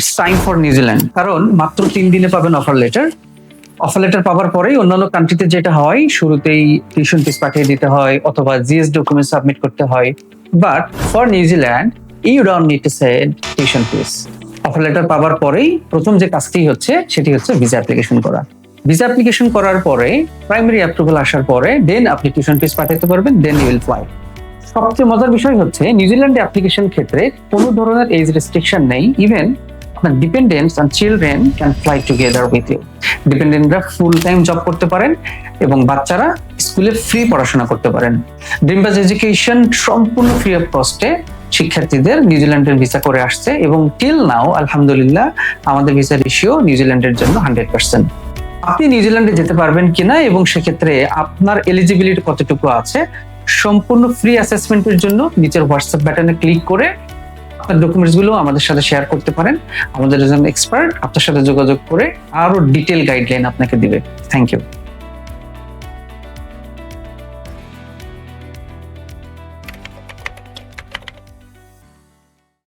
It's time for New Zealand কারণ মাত্র তিন দিনে পাবেন অফার লেটার অফার লেটার পাওয়ার পরেই অন্যান্য কান্ট্রিতে যেটা হয়, শুরুতেই টিউশন ফিস পাঠিয়ে দিতে হয়, অথবা জিএস ডকুমেন্ট সাবমিট করতে হয়। But for New Zealand you don't need to send tuition fees offer letter পাওয়ার পরেই প্রথম যে কাজটি হচ্ছে, সেটি হচ্ছে ভিসা অ্যাপ্লিকেশন করা। ভিসা অ্যাপ্লিকেশন করার পরে প্রাইমারি অ্যাপ্রুভাল আসার পরে দেন আপনি টিউশন ফিস পাঠাতে পারবেন দেন ইউ উইল ফ্লাই সবচেয়ে মজার বিষয় হচ্ছে নিউজিল্যান্ডে অ্যাপ্লিকেশন ক্ষেত্রে কোনো ধরনের এজ রেস্ট্রিকশন নেই। ইভেন আপনার dependents and children can fly together with you ডিপেন্ডেন্টরা full time job করতে পারেন এবং বাচ্চারা স্কুলে ফ্রি পড়াশোনা করতে পারেন। ড্রিমবাজ এডুকেশন সম্পূর্ণ ফ্রি অফ কস্টে শিক্ষার্থীদের নিউজিল্যান্ডের ভিসা করে আসছে এবং টিল নাও আলহামদুলিল্লাহ, আমাদের ভিসা রেশিও নিউজিল্যান্ডের জন্য হান্ড্রেড পার্সেন্ট আপনি নিউজিল্যান্ডে যেতে পারবেন কিনা এবং সেক্ষেত্রে আপনার এলিজিবিলিটি কতটুকু আছে, সম্পূর্ণ ফ্রি অ্যাসেসমেন্টের জন্য নিচের হোয়াটসঅ্যাপ বাটনে ক্লিক করে আপনার ডকুমেন্টসগুলো আমাদের সাথে শেয়ার করতে পারেন। আমাদের একজন এক্সপার্ট আপনার সাথে যোগাযোগ করে আরও ডিটেল গাইডলাইন আপনাকে দিবে। Thank you